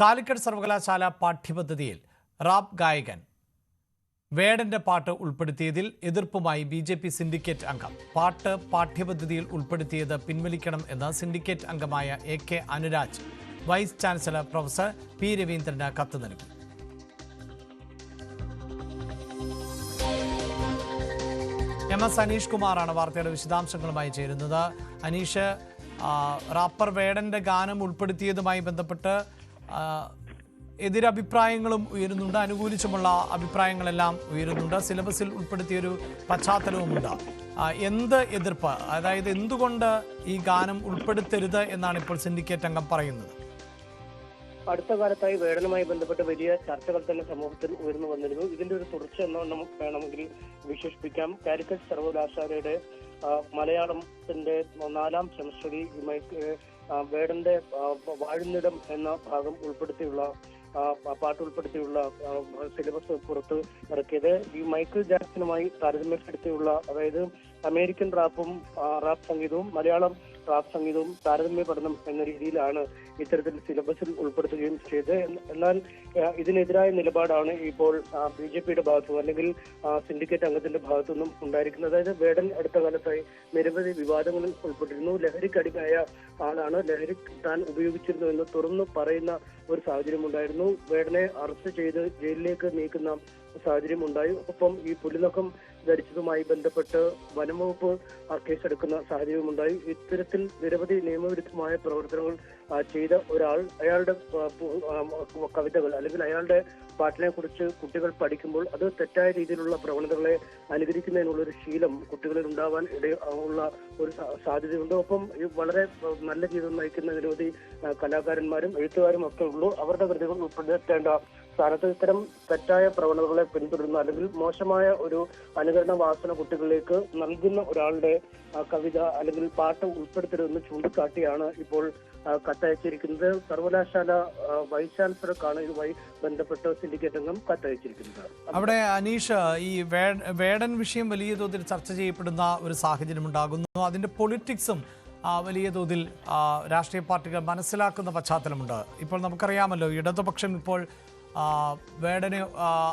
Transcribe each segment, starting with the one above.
കാലിക്കറ്റ് സർവകലാശാല പാഠ്യപദ്ധതിയിൽ റാപ്പ് ഗായകൻ വേടന്റെ പാട്ട് ഉൾപ്പെടുത്തിയതിൽ എതിർപ്പുമായി ബി ജെ പി സിൻഡിക്കേറ്റ് അംഗം. പാട്ട് പാഠ്യപദ്ധതിയിൽ ഉൾപ്പെടുത്തിയത് പിൻവലിക്കണം എന്ന് സിൻഡിക്കേറ്റ് അംഗമായ A K Anuraj vice chancellor professor P രവീന്ദ്രന് കത്ത് നൽകി. എം എസ് അനീഷ് കുമാറാണ് വാർത്തയുടെ വിശദാംശങ്ങളുമായി ചേരുന്നത്. അനീഷ് റാപ്പർ വേടന്റെ ഗാനം ഉൾപ്പെടുത്തിയതുമായി ബന്ധപ്പെട്ട് എതിരഭിപ്രായങ്ങളും ഉയരുന്നുണ്ട്. അനുകൂലിച്ചുമുള്ള അഭിപ്രായങ്ങളെല്ലാം ഉയരുന്നുണ്ട്. സിലബസിൽ ഉൾപ്പെടുത്തിയൊരു പശ്ചാത്തലവുമുണ്ട്. എന്ത് എതിർപ്പ്? അതായത് എന്തുകൊണ്ട് ഈ ഗാനം ഉൾപ്പെടുത്തരുത് എന്നാണ് ഇപ്പോൾ സിൻഡിക്കേറ്റ് അംഗം പറയുന്നത്? അടുത്ത കാലത്തായി വേടനുമായി ബന്ധപ്പെട്ട് വലിയ ചർച്ചകൾ തന്നെ സമൂഹത്തിൽ ഉയർന്നു വന്നിരുന്നു. ഇതിന്റെ ഒരു തുടർച്ച എന്ന് നമുക്ക് വേണമെങ്കിൽ വിശേഷിപ്പിക്കാം. കാലിക്കറ്റ് സർവകലാശാലയുടെ മലയാളത്തിന്റെ നാലാം സെമസ്റ്ററിൽ വേടന്റെ വാഴുന്നിടം എന്ന ഭാഗം ഉൾപ്പെടുത്തിയുള്ള പാട്ട് ഉൾപ്പെടുത്തിയുള്ള സിലബസ് പുറത്ത് ഇറക്കിയത്. ഈ മൈക്കിൾ ജാക്സണുമായി താരതമ്യപ്പെടുത്തിയുള്ള അതായത് അമേരിക്കൻ റാപ്പും റാപ്പ് സംഗീതവും മലയാളം റാപ്പ് സംഗീതവും പഠനം എന്ന രീതിയിലാണ് ഇത്തരത്തിൽ സിലബസിൽ ഉൾപ്പെടുത്തുകയും ചെയ്തത്. എന്നാൽ ഇതിനെതിരായ നിലപാടാണ് ഇപ്പോൾ ബി ജെ പിയുടെ ഭാഗത്തും അല്ലെങ്കിൽ സിൻഡിക്കേറ്റ് അംഗത്തിന്റെ ഭാഗത്തുനിന്നും ഉണ്ടായിരിക്കുന്നത്. അതായത് വേടൻ അടുത്ത കാലത്തായി നിരവധി വിവാദങ്ങളിൽ ഉൾപ്പെട്ടിരുന്നു. ലഹരിക്കടിമയായ ആളാണ് ലഹരി താൻ ഉപയോഗിച്ചിരുന്നു എന്ന് തുറന്നു പറയുന്ന ഒരു സാഹചര്യം ഉണ്ടായിരുന്നു. വേടനെ അറസ്റ്റ് ചെയ്ത് ജയിലിലേക്ക് നീക്കുന്ന സാഹചര്യം ഉണ്ടായി. ഒപ്പം ഈ പുലിനക്കം ധരിച്ചതുമായി ബന്ധപ്പെട്ട് വനംവകുപ്പ് ആ കേസെടുക്കുന്ന സാഹചര്യമുണ്ടായി ഇത്തരത്തിൽ നിരവധി നിയമവിരുദ്ധമായ പ്രവർത്തനങ്ങൾ ചെയ്ത ഒരാൾ അയാളുടെ കവിതകൾ അല്ലെങ്കിൽ അയാളുടെ പാട്ടിനെ കുറിച്ച് കുട്ടികൾ പഠിക്കുമ്പോൾ അത് തെറ്റായ രീതിയിലുള്ള പ്രവണതകളെ അനുകരിക്കുന്നതിനുള്ള ഒരു ശീലം കുട്ടികളിൽ ഉണ്ടാവാൻ ഇട ഉള്ള ഒരു സാധ്യതയുണ്ട്. ഒപ്പം വളരെ നല്ല ജീവിതം നയിക്കുന്ന നിരവധി കലാകാരന്മാരും എഴുത്തുകാരും ഒക്കെ ഉള്ളൂ. അവരുടെ കൃതികൾ ഉൾപ്പെടുത്തേണ്ട സ്ഥാനത്ത് ഇത്തരം തെറ്റായ പ്രവണതകളെ പിന്തുടരുന്ന അല്ലെങ്കിൽ മോശമായ ഒരു അനുകരണ വാസന കുട്ടികളിലേക്ക് നൽകുന്ന ഒരാളുടെ കവിത അല്ലെങ്കിൽ പാട്ട് ഉൾപ്പെടുത്തരുതെന്ന് ചൂണ്ടിക്കാട്ടിയാണ് ഇപ്പോൾ കത്തയച്ചിരിക്കുന്നത്. സർവകലാശാല വൈസ് ചാൻസലർക്കാണ് ഇതുമായി ബന്ധപ്പെട്ട് സിൻഡിക്കേറ്റ് അംഗം കത്തയച്ചിരിക്കുന്നത്. അവിടെ അനീഷ് ഈ വേടൻ വിഷയം വലിയ തോതിൽ ചർച്ച ചെയ്യപ്പെടുന്ന ഒരു സാഹചര്യം ഉണ്ടാകുന്നു. അതിന്റെ പൊളിറ്റിക്സും വലിയ തോതിൽ രാഷ്ട്രീയ പാർട്ടികൾ മനസ്സിലാക്കുന്ന പശ്ചാത്തലമുണ്ട്. ഇപ്പോൾ നമുക്കറിയാമല്ലോ ഇടതുപക്ഷം ഇപ്പോൾ വേടനെ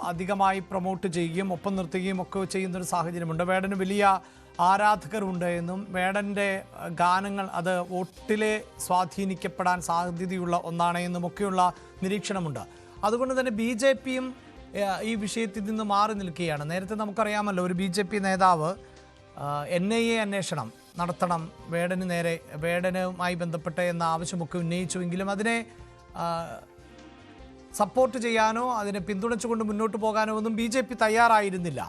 അധികമായി പ്രൊമോട്ട് ചെയ്യുകയും ഒപ്പം നിർത്തുകയും ഒക്കെ ചെയ്യുന്നൊരു സാഹചര്യമുണ്ട്. വേടന് വലിയ ആരാധകരുണ്ട് എന്നും വേടന്റെ ഗാനങ്ങൾ അത് വോട്ടിലെ സ്വാധീനിക്കപ്പെടാൻ സാധ്യതയുള്ള ഒന്നാണ് എന്നും ഒക്കെയുള്ള നിരീക്ഷണമുണ്ട്. അതുകൊണ്ട് തന്നെ ബി ജെ പിയും ഈ വിഷയത്തിൽ നിന്ന് മാറി നിൽക്കുകയാണ്. നേരത്തെ നമുക്കറിയാമല്ലോ ഒരു ബി ജെ പി നേതാവ് എൻ ഐ എ അന്വേഷണം നടത്തണം വേടന് നേരെ വേടനുമായി ബന്ധപ്പെട്ട് എന്ന ആവശ്യമൊക്കെ ഉന്നയിച്ചുവെങ്കിലും അതിനെ സപ്പോർട്ട് ചെയ്യാനോ അതിനെ പിന്തുണച്ചുകൊണ്ട് മുന്നോട്ട് പോകാനോ ഒന്നും ബി ജെ പി തയ്യാറായിരുന്നില്ല.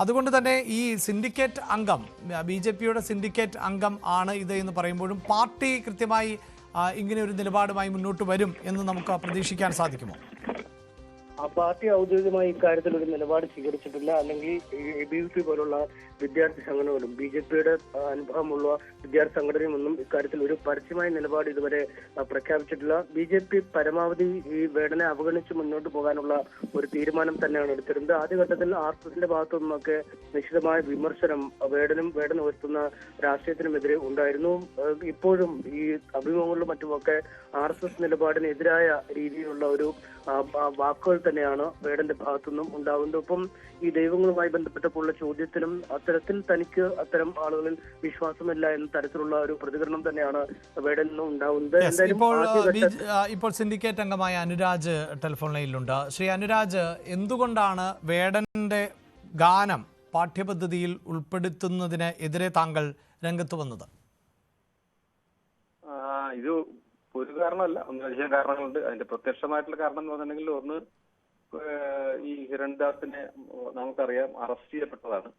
അതുകൊണ്ട് തന്നെ ഈ സിൻഡിക്കേറ്റ് അംഗം ബി ജെ പിയുടെ സിൻഡിക്കേറ്റ് അംഗം ആണ് ഇത് എന്ന് പറയുമ്പോഴും പാർട്ടി കൃത്യമായി ഇങ്ങനെ ഒരു നിലപാടുമായി മുന്നോട്ട് വരും എന്ന് നമുക്ക് പ്രതീക്ഷിക്കാൻ സാധിക്കുമോ? ആ പാർട്ടി ഔദ്യോഗികമായി ഇക്കാര്യത്തിൽ ഒരു നിലപാട് സ്വീകരിച്ചിട്ടില്ല. അല്ലെങ്കിൽ എ ബി വി പി പോലുള്ള വിദ്യാർത്ഥി സംഘടനകളും ബി ജെ പിയുടെ അനുഭവമുള്ള വിദ്യാർത്ഥി സംഘടനയും ഒന്നും ഇക്കാര്യത്തിൽ ഒരു പരസ്യമായ നിലപാട് ഇതുവരെ പ്രഖ്യാപിച്ചിട്ടില്ല. ബി ജെ പി പരമാവധി ഈ വേടനെ അവഗണിച്ച് മുന്നോട്ട് പോകാനുള്ള ഒരു തീരുമാനം തന്നെയാണ് എടുത്തിരുന്നത്. ആദ്യഘട്ടത്തിൽ ആർ എസ് എസിന്റെ ഭാഗത്തു നിന്നൊക്കെ നിശ്ചിതമായ വിമർശനം വേടനും വേടൻ ഉയർത്തുന്ന രാഷ്ട്രീയത്തിനുമെതിരെ ഉണ്ടായിരുന്നു. ഇപ്പോഴും ഈ അഭിമുഖങ്ങളിലും മറ്റുമൊക്കെ ആർ എസ് എസ് നിലപാടിനെതിരായ രീതിയിലുള്ള ഒരു വാക്കുകൾ തന്നെയാണ് വേടന്റെ ഭാഗത്തുനിന്നും ഉണ്ടാകുന്നത് ഒപ്പം ഈ ദൈവങ്ങളുമായി ബന്ധപ്പെട്ടപ്പോഴുള്ള ചോദ്യത്തിലും അത്തരത്തിൽ തനിക്ക് അത്തരം ആളുകളിൽ വിശ്വാസമില്ല എന്ന തരത്തിലുള്ള ഒരു പ്രതികരണം തന്നെയാണ് വേടനിൽ നിന്നും ഉണ്ടാകുന്നത് ഇപ്പോൾ ഇപ്പോൾ സിൻഡിക്കേറ്റ് അംഗമായ അനുരാജ് ടെലിഫോൺ ലൈനിലുണ്ട്. ശ്രീ അനുരാജ് എന്തുകൊണ്ടാണ് വേടന്റെ ഗാനം പാഠ്യപദ്ധതിയിൽ ഉൾപ്പെടുത്തുന്നതിന് എതിരെ താങ്കൾ രംഗത്ത് വന്നത്? ഇത് ഒരു കാരണമല്ല. ഒന്നിലധികം കാരണങ്ങളുണ്ട്. അതിന്റെ പ്രത്യക്ഷമായിട്ടുള്ള കാരണം എന്ന് പറഞ്ഞിട്ടുണ്ടെങ്കിൽ ഒന്ന് ഈ ഹിരൺദാസിനെ നമുക്കറിയാം അറസ്റ്റ് ചെയ്യപ്പെട്ടതാണ്.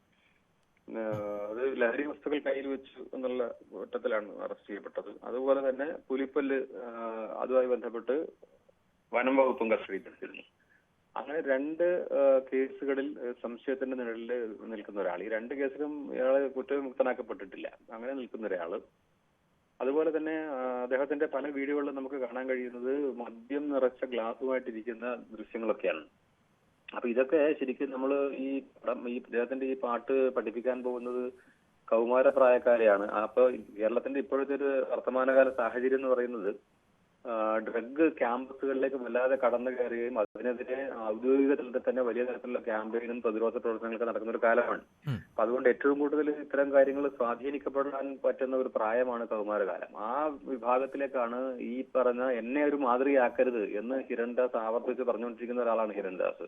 അത് ലഹരി വസ്തുക്കൾ കയ്യിൽ വെച്ചു എന്നുള്ള ഘട്ടത്തിലാണ് അറസ്റ്റ് ചെയ്യപ്പെട്ടത്. അതുപോലെ തന്നെ പുലിപ്പല്ല് അതുമായി ബന്ധപ്പെട്ട് വനം വകുപ്പും കസ്റ്റഡിയിലെടുത്തിരുന്നു അങ്ങനെ രണ്ട് കേസുകളിൽ സംശയത്തിന്റെ നിഴലിൽ നിൽക്കുന്ന ഒരാൾ. ഈ രണ്ട് കേസിലും ഇയാളെ കുറ്റവിമുക്തനാക്കപ്പെട്ടിട്ടില്ല. അങ്ങനെ നിൽക്കുന്ന ഒരാൾ. അതുപോലെ തന്നെ അദ്ദേഹത്തിന്റെ പല വീഡിയോകളിലും നമുക്ക് കാണാൻ കഴിയുന്നത് മദ്യം നിറച്ച ഗ്ലാസുമായിട്ടിരിക്കുന്ന ദൃശ്യങ്ങളൊക്കെയാണ്. അപ്പൊ ഇതൊക്കെ ശരിക്കും നമ്മൾ ഈ ഈ അദ്ദേഹത്തിന്റെ ഈ പാട്ട് പഠിപ്പിക്കാൻ പോകുന്നത് കൗമാര പ്രായക്കാരെയാണ് അപ്പൊ കേരളത്തിന്റെ ഇപ്പോഴത്തെ ഒരു വർത്തമാനകാല സാഹചര്യം എന്ന് പറയുന്നത് ഡ്രഗ് ക്യാമ്പസുകളിലേക്ക് വല്ലാതെ കടന്നു കയറുകയും അതിനെതിരെ ഔദ്യോഗിക തലത്തിൽ തന്നെ വലിയ തരത്തിലുള്ള ക്യാമ്പയിനും പ്രതിരോധ പ്രവർത്തനങ്ങളൊക്കെ നടക്കുന്ന ഒരു കാലമാണ്. അപ്പൊ അതുകൊണ്ട് ഏറ്റവും കൂടുതൽ ഇത്തരം കാര്യങ്ങൾ സ്വാധീനിക്കപ്പെടാൻ പറ്റുന്ന ഒരു പ്രായമാണ് കൗമാരകാലം. ആ വിഭാഗത്തിലേക്കാണ് ഈ പറഞ്ഞ എന്നെ ഒരു മാതൃകയാക്കരുത് എന്ന് ഹിരൺദാസ് ആവർത്തിച്ച് പറഞ്ഞുകൊണ്ടിരിക്കുന്ന ഒരാളാണ് ഹിരൺദാസ്.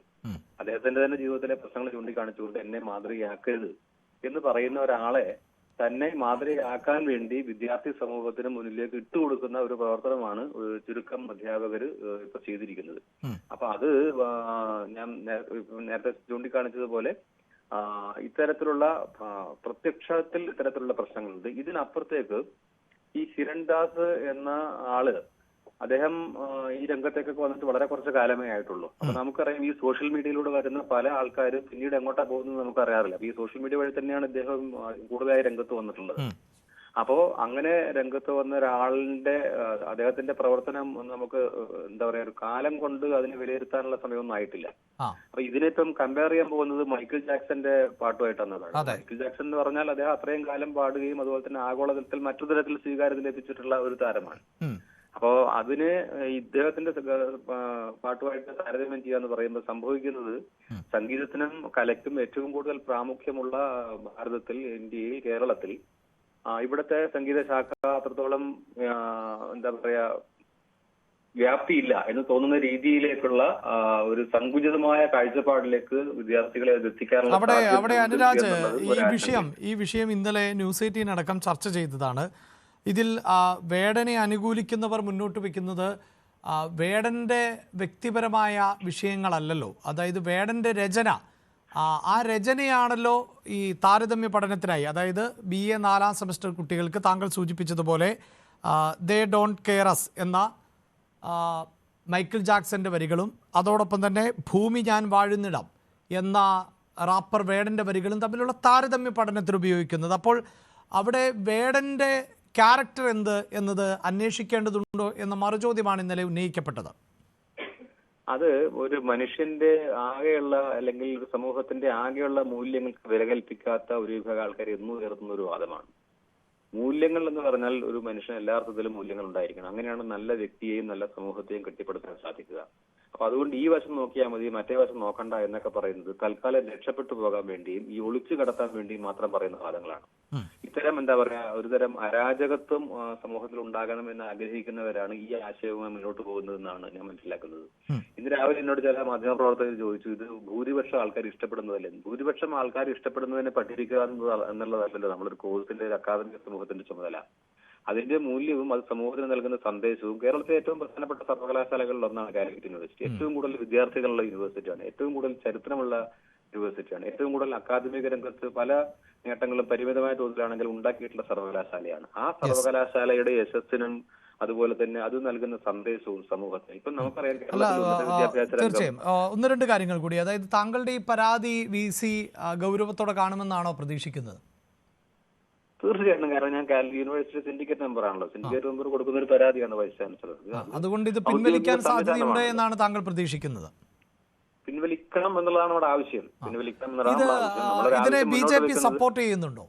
അദ്ദേഹത്തിന്റെ തന്നെ ജീവിതത്തിലെ പ്രശ്നങ്ങൾ ചൂണ്ടിക്കാണിച്ചുകൊണ്ട് എന്നെ മാതൃകയാക്കരുത് എന്ന് പറയുന്ന ഒരാളെ തന്നെ മാതൃകയാക്കാൻ വേണ്ടി വിദ്യാർത്ഥി സമൂഹത്തിന് മുന്നിലേക്ക് ഇട്ടുകൊടുക്കുന്ന ഒരു പ്രവർത്തനമാണ് ചുരുക്കം അധ്യാപകർ ഇപ്പൊ ചെയ്തിരിക്കുന്നത്. അപ്പൊ അത് ഞാൻ നേരത്തെ ചൂണ്ടിക്കാണിച്ചതുപോലെ ഇത്തരത്തിലുള്ള പ്രത്യക്ഷത്തിൽ ഇത്തരത്തിലുള്ള പ്രശ്നങ്ങളുണ്ട് ഇതിനപ്പുറത്തേക്ക് ഈ ഹിരൺദാസ് എന്ന ആൾ അദ്ദേഹം ഈ രംഗത്തേക്കൊക്കെ വന്നിട്ട് വളരെ കുറച്ച് കാലമേ ആയിട്ടുള്ളൂ. അപ്പൊ നമുക്കറിയാം ഈ സോഷ്യൽ മീഡിയയിലൂടെ വരുന്ന പല ആൾക്കാരും പിന്നീട് എങ്ങോട്ടാ പോകുന്നത് നമുക്ക് അറിയാറില്ല അപ്പൊ ഈ സോഷ്യൽ മീഡിയ വഴി തന്നെയാണ് ഇദ്ദേഹം കൂടുതലായി രംഗത്ത് വന്നിട്ടുള്ളത്. അപ്പോ അങ്ങനെ രംഗത്ത് വന്ന ഒരാളിന്റെ അദ്ദേഹത്തിന്റെ പ്രവർത്തനം നമുക്ക് എന്താ പറയാ ഒരു കാലം കൊണ്ട് അതിനെ വിലയിരുത്താനുള്ള സമയമൊന്നും ആയിട്ടില്ല. അപ്പൊ ഇതിനിപ്പം കമ്പയർ ചെയ്യാൻ പോകുന്നത് മൈക്കിൾ ജാക്സന്റെ പാട്ടുമായിട്ടാണ് മൈക്കിൾ ജാക്സൺ എന്ന് പറഞ്ഞാൽ അദ്ദേഹം അത്രയും കാലം പാടുകയും അതുപോലെ തന്നെ ആഗോളതലത്തിൽ മറ്റു തരത്തിൽ സ്വീകാര്യത എത്തിച്ചിട്ടുള്ള ഒരു താരമാണ്. അപ്പോ അതിന് ഇദ്ദേഹത്തിന്റെ പാട്ടുമായിട്ട് താരതമ്യം ചെയ്യാന്ന് പറയുമ്പോൾ സംഭവിക്കുന്നത് സംഗീതത്തിനും കലയ്ക്കും ഏറ്റവും കൂടുതൽ പ്രാമുഖ്യമുള്ള ഭാരതത്തിൽ ഇന്ത്യയിൽ കേരളത്തിൽ. ഇവിടത്തെ സംഗീത ശാഖ അത്രത്തോളം എന്താ പറയാ വ്യാപ്തിയില്ല എന്ന് തോന്നുന്ന രീതിയിലേക്കുള്ള ഒരു സങ്കുചിതമായ കാഴ്ചപ്പാടിലേക്ക് വിദ്യാർത്ഥികളെ എത്തിക്കാനുള്ള അവിടെ അവിടെ അനുരാജ് ഈ വിഷയം ഈ വിഷയം ഇന്നലെ ന്യൂസ് എയ്റ്റീൻ അടക്കം ചർച്ച ചെയ്തതാണ്. ഇതിൽ വേടനെ അനുകൂലിക്കുന്നവർ മുന്നോട്ട് വയ്ക്കുന്നത് വേടന്റെ വ്യക്തിപരമായ വിഷയങ്ങളല്ലല്ലോ. അതായത് വേടന്റെ രചന ആ, രചനയാണല്ലോ ഈ താരതമ്യ പഠനത്തിനായി. അതായത് ബി എ നാലാം സെമസ്റ്റർ കുട്ടികൾക്ക് താങ്കൾ സൂചിപ്പിച്ചതുപോലെ ദേ ഡോണ്ട് കെയർ അസ് എന്ന മൈക്കിൾ ജാക്സന്റെ വരികളും അതോടൊപ്പം തന്നെ ഭൂമി ഞാൻ വാഴുന്നിടം എന്ന റാപ്പർ വേടന്റെ വരികളും തമ്മിലുള്ള താരതമ്യ പഠനത്തിൽ ഉപയോഗിക്കുന്നത്. അപ്പോൾ അവിടെ വേടന്റെ ക്യാരക്ടർ എന്ത് എന്നത് അന്വേഷിക്കേണ്ടതുണ്ടോ എന്ന മറുചോദ്യമാണ് ഇന്നലെ ഉന്നയിക്കപ്പെട്ടത്. അത് ഒരു മനുഷ്യന്റെ ആകെയുള്ള അല്ലെങ്കിൽ ഒരു സമൂഹത്തിന്റെ ആകെയുള്ള മൂല്യങ്ങൾക്ക് വില കൽപ്പിക്കാത്ത ഒരു വിഭാഗം ആൾക്കാർ എന്നും ഉയർത്തുന്ന ഒരു വാദമാണ്. മൂല്യങ്ങൾ എന്ന് പറഞ്ഞാൽ ഒരു മനുഷ്യന് എല്ലാ അർത്ഥത്തിലും മൂല്യങ്ങൾ ഉണ്ടായിരിക്കണം. അങ്ങനെയാണ് നല്ല വ്യക്തിയെയും നല്ല സമൂഹത്തെയും കെട്ടിപ്പടുക്കാൻ സാധിക്കുക. അപ്പൊ അതുകൊണ്ട് ഈ വശം നോക്കിയാൽ മതി മറ്റേ വശം നോക്കണ്ട എന്നൊക്കെ പറയുന്നത് തൽക്കാലം രക്ഷപ്പെട്ടു പോകാൻ വേണ്ടിയും ഈ ഒളിച്ചു കടത്താൻ വേണ്ടിയും മാത്രം പറയുന്ന വാദങ്ങളാണ്. ഇത്തരം എന്താ പറയാ ഒരുതരം അരാജകത്വം സമൂഹത്തിൽ ഉണ്ടാകണം എന്ന് ആഗ്രഹിക്കുന്നവരാണ് ഈ ആശയവുമായി മുന്നോട്ട് പോകുന്നതെന്നാണ് ഞാൻ മനസ്സിലാക്കുന്നത്. ഇന്ന് രാവിലെ എന്നോട് ചില മാധ്യമപ്രവർത്തകർ ചോദിച്ചു ഇത് ഭൂരിപക്ഷം ആൾക്കാർ ഇഷ്ടപ്പെടുന്നതല്ലേ? ഭൂരിപക്ഷം ആൾക്കാർ ഇഷ്ടപ്പെടുന്നതിനെ പഠിപ്പിക്കുക എന്നുള്ളതല്ലോ എന്നുള്ളതല്ലല്ലോ. നമ്മളൊരു കോഴ്സിന്റെ ഒരു അക്കാദമിക സമൂഹത്തിന്റെ ചുമതല. അതിന്റെ മൂല്യവും അത് സമൂഹത്തിന് നൽകുന്ന സന്ദേശവും കേരളത്തിലെ ഏറ്റവും പ്രധാനപ്പെട്ട സർവകലാശാലകളിൽ ഒന്നാണ് കാലിക്കറ്റ് യൂണിവേഴ്സിറ്റി. ഏറ്റവും കൂടുതൽ വിദ്യാർത്ഥികളുള്ള യൂണിവേഴ്സിറ്റിയാണ്. ഏറ്റവും കൂടുതൽ ചരിത്രമുള്ള യൂണിവേഴ്സിറ്റിയാണ് ഏറ്റവും കൂടുതൽ അക്കാദമിക രംഗത്ത് പല നേട്ടങ്ങളും പരിമിതമായ തോതിലാണെങ്കിൽ ഉണ്ടാക്കിയിട്ടുള്ള സർവകലാശാലയാണ്. ആ സർവകലാശാലയുടെ യശസ്സിനും അതുപോലെ തന്നെ അത് നൽകുന്ന സന്ദേശവും സമൂഹത്തിന്. ഇപ്പൊ നമുക്കറിയാം തീർച്ചയായും. ഒന്ന് രണ്ട് കാര്യങ്ങൾ കൂടി. അതായത് താങ്കളുടെ ഈ പരാതി വി സി ഗൗരവത്തോടെ കാണുമെന്നാണോ പ്രതീക്ഷിക്കുന്നത്? തീർച്ചയായിട്ടും. കാരണം ഞാൻ യൂണിവേഴ്സിറ്റി സിൻഡിക്കേറ്റ് മെമ്പർ ആണല്ലോ സിൻഡിക്കേറ്റ് മെമ്പർ കൊടുക്കുന്ന ഒരു പരാതിയാണ് വൈസ് ചാൻസലർ അത് അതുകൊണ്ട് ഇത് പിൻവലിക്കാൻ സാധ്യതയുണ്ട് എന്നാണ് താങ്കൾ പ്രതീക്ഷിക്കുന്നത്. പിൻവലിക്കണം എന്നുള്ളതാണ് നമ്മുടെ ആവശ്യം. പിൻവലിക്കണം എന്നുള്ളതാണ് ബി ജെ പി സപ്പോർട്ട് ചെയ്യുന്നുണ്ടോ?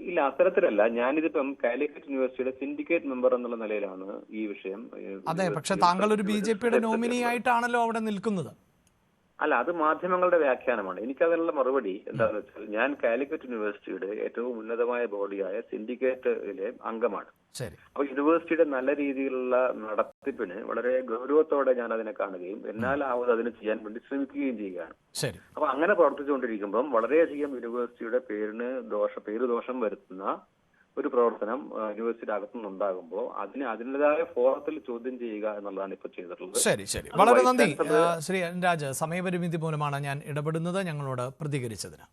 ഇല്ല അത്തരത്തിലല്ല. ഞാനിതിപ്പം കാലിക്കറ്റ് യൂണിവേഴ്സിറ്റിയുടെ സിൻഡിക്കേറ്റ് മെമ്പർ എന്നുള്ള നിലയിലാണ് ഈ വിഷയം. അതെ പക്ഷെ താങ്കൾ ഒരു ബി ജെ പിയുടെ നോമിനി ആയിട്ടാണല്ലോ അവിടെ നിൽക്കുന്നത്. അല്ല അത് മാധ്യമങ്ങളുടെ വ്യാഖ്യാനമാണ്. എനിക്കതിനുള്ള മറുപടി എന്താണെന്ന് വെച്ചാൽ ഞാൻ കാലിക്കറ്റ് യൂണിവേഴ്സിറ്റിയുടെ ഏറ്റവും ഉന്നതമായ ബോഡിയായ സിൻഡിക്കേറ്റിലെ അംഗമാണ്. അപ്പൊ യൂണിവേഴ്സിറ്റിയുടെ നല്ല രീതിയിലുള്ള നടത്തിപ്പിന് വളരെ ഗൗരവത്തോടെ ഞാൻ അതിനെ കാണുകയും എന്നാലാവത് അതിന് ചെയ്യാൻ വേണ്ടി ശ്രമിക്കുകയും ചെയ്യുകയാണ്. അപ്പൊ അങ്ങനെ പ്രവർത്തിച്ചുകൊണ്ടിരിക്കുമ്പം വളരെയധികം യൂണിവേഴ്സിറ്റിയുടെ പേരിന് ദോഷ പേര് ദോഷം വരുത്തുന്ന ഒരു പ്രവർത്തനം യൂണിവേഴ്സിറ്റി അകത്തുനിന്ന് ഉണ്ടാകുമ്പോൾ അതിന് അതിന്റെതായ ഫോറത്തിൽ ചോദ്യം ചെയ്യുക എന്നുള്ളതാണ് ഇപ്പൊ ചെയ്തിട്ടുള്ളത്. ശരി ശരി. വളരെ നന്ദി. ശ്രീ രാജ് സമയപരിമിതി മൂലമാണ് ഞാൻ ഇടപെടുന്നത് ഞങ്ങളോട് പ്രതികരിച്ചതിന്.